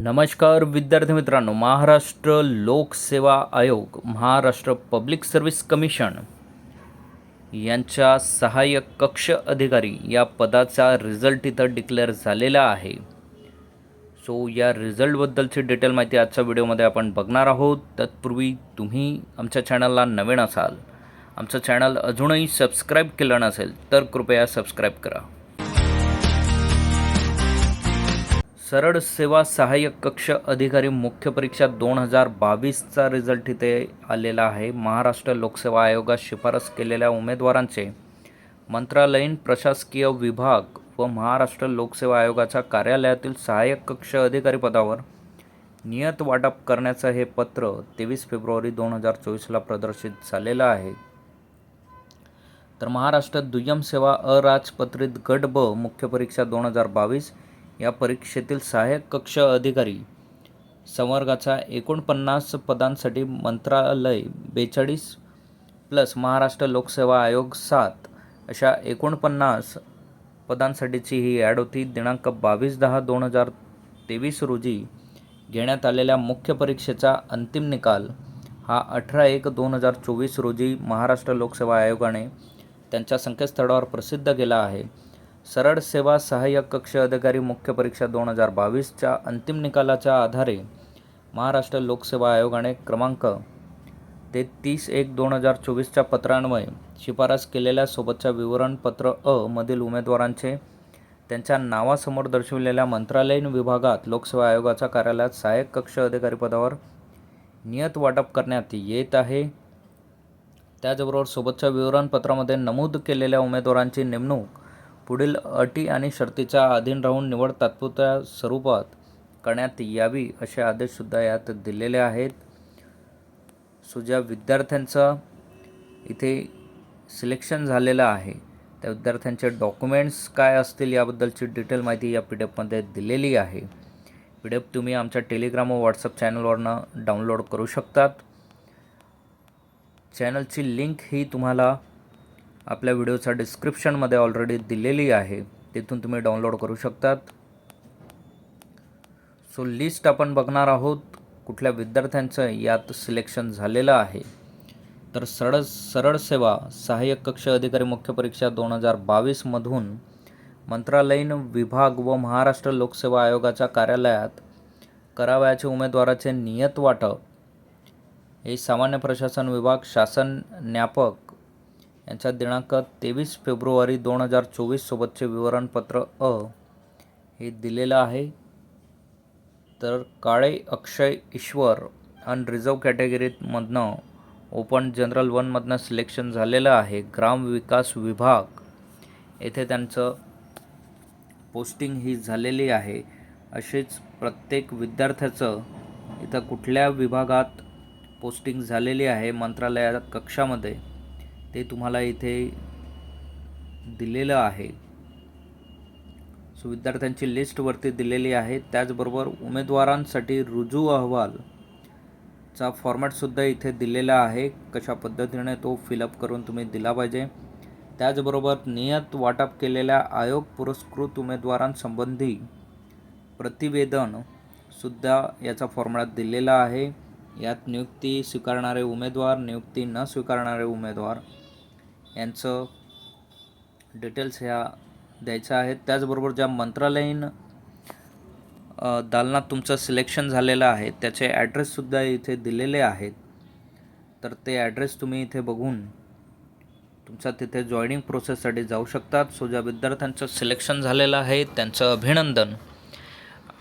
नमस्कार विद्यार्थी मित्रांनो महाराष्ट्र लोकसेवा आयोग महाराष्ट्र पब्लिक सर्व्हिस कमिशन यांच्या सहाय्यक कक्ष अधिकारी या पदाचा रिझल्ट इथं डिक्लेअर झालेला आहे. सो या रिझल्टबद्दलची डिटेल माहिती आजच्या व्हिडिओमध्ये आपण बघणार आहोत. तत्पूर्वी तुम्ही आमच्या चॅनलला नवीन असाल आमचं चॅनल अजूनही सबस्क्राईब केलं नसेल तर कृपया सबस्क्राईब करा. सरळ सेवा सहाय्यक कक्ष अधिकारी मुख्य परीक्षा दोन हजार बावीसचा रिझल्ट इथे आलेला आहे. महाराष्ट्र लोकसेवा आयोगात शिफारस केलेल्या उमेदवारांचे मंत्रालयीन प्रशासकीय विभाग व महाराष्ट्र लोकसेवा आयोगाच्या कार्यालयातील सहाय्यक कक्ष अधिकारी पदावर नियत वाटप करण्याचं हे पत्र तेवीस फेब्रुवारी दोन हजार चोवीसला प्रदर्शित झालेलं आहे. तर महाराष्ट्र दुय्यम सेवा अराजपत्रित गट ब मुख्य परीक्षा दोन हजार बावीस या परीक्षेतील सहाय्यक कक्ष अधिकारी संवर्गाचा एकोणपन्नास पदांसाठी मंत्रालय बेचाळीस प्लस महाराष्ट्र लोकसेवा आयोग सात अशा एकोणपन्नास पदांसाठीची ही ॲड होती. दिनांक बावीस दहा दोन हजार तेवीस रोजी घेण्यात आलेल्या मुख्य परीक्षेचा अंतिम निकाल हा अठरा एक दोन हजार चोवीस रोजी महाराष्ट्र लोकसेवा आयोगाने त्यांच्या संकेतस्थळावर प्रसिद्ध केला आहे. सरळ सेवा सहाय्यक कक्ष अधिकारी मुख्य परीक्षा दोन हजार बावीसच्या अंतिम निकालाच्या आधारे महाराष्ट्र लोकसेवा आयोगाने क्रमांक ते तीस एक दोन हजार चोवीसच्या पत्रान्वये शिफारस केलेल्या सोबतच्या विवरणपत्र अ मधील उमेदवारांचे त्यांच्या नावासमोर दर्शविलेल्या मंत्रालयीन विभागात लोकसेवा आयोगाच्या कार्यालयात सहाय्यक कक्ष अधिकारी पदावर नियत वाटप करण्यात येत आहे. त्याचबरोबर सोबतच्या विवरणपत्रामध्ये नमूद केलेल्या उमेदवारांची नेमणूक पुढील अटी आणि शर्तीच्या अधीन राहून निवड तात्पुरत्या स्वरूपात करण्यात यावी असे आदेशसुद्धा यात दिलेले आहेत. सो ज्या विद्यार्थ्यांचं इथे सिलेक्शन झालेलं आहे. त्या विद्यार्थ्यांचे डॉक्युमेंट्स काय असतील याबद्दलची डिटेल माहिती या पी डी एफमध्ये दिलेली आहे. पी डी एफ तुम्ही आमच्या टेलिग्राम व व्हॉट्सअप चॅनलवरनं डाउनलोड करू शकतात. चॅनलची लिंक ही तुम्हाला आपल्या व्हिडिओचा डिस्क्रिप्शनमध्ये ऑलरेडी दिलेली आहे. तिथून तुम्ही डाउनलोड करू शकतात. सो लिस्ट आपण बघणार आहोत कुठल्या विद्यार्थ्यांचं यात सिलेक्शन झालेलं आहे. तर सरळ सरळ सेवा सहाय्यक कक्ष अधिकारी मुख्य परीक्षा दोन हजार बावीसमधून मंत्रालयीन विभाग व महाराष्ट्र लोकसेवा आयोगाच्या कार्यालयात करावयाचे उमेदवाराचे नियत वाटप हे सामान्य प्रशासन विभाग शासन ज्ञापक यांचा दिनांक तेवीस फेब्रुवारी दोन हजार चोवीससोबतचे विवरणपत्र अ. हे दिलेलं आहे. तर काळे अक्षय ईश्वर अन रिझर्व कॅटेगरीमधनं ओपन जनरल वनमधनं सिलेक्शन झालेलं आहे. ग्राम विकास विभाग. येथे त्यांचं पोस्टिंग ही झालेली आहे. असेच प्रत्येक विद्यार्थ्याचं इथं कुठल्या विभागात पोस्टिंग झालेली आहे मंत्रालया कक्षामध्ये? ते तुम्हाला इथे दिलेलं आहे. सो विद्यार्थ्यांची लिस्टवरती दिलेली आहे. त्याचबरोबर उमेदवारांसाठी रुजू अहवालचा फॉर्मॅटसुद्धा इथे दिलेला आहे. कशा पद्धतीने तो फिलअप करून तुम्ही दिला पाहिजे. त्याचबरोबर नियत वाटप केलेल्या आयोग पुरस्कृत उमेदवारांसंबंधी प्रतिवेदनसुद्धा याचा फॉर्मॅट दिलेला आहे. यात नियुक्ती स्वीकारणारे उमेदवार नियुक्ती न स्वीकारणारे उमेदवार यांचं डिटेल्स ह्या द्यायच्या आहेत त्याचबरोबर ज्या मंत्रालयीन दालनात तुमचं सिलेक्शन झालेलं आहे त्याचे ॲड्रेससुद्धा इथे दिलेले आहेत. तर ते ॲड्रेस तुम्ही इथे बघून तुमच्या तिथे जॉईनिंग प्रोसेससाठी जाऊ शकतात. सो ज्या विद्यार्थ्यांचं सिलेक्शन झालेलं आहे त्यांचं अभिनंदन.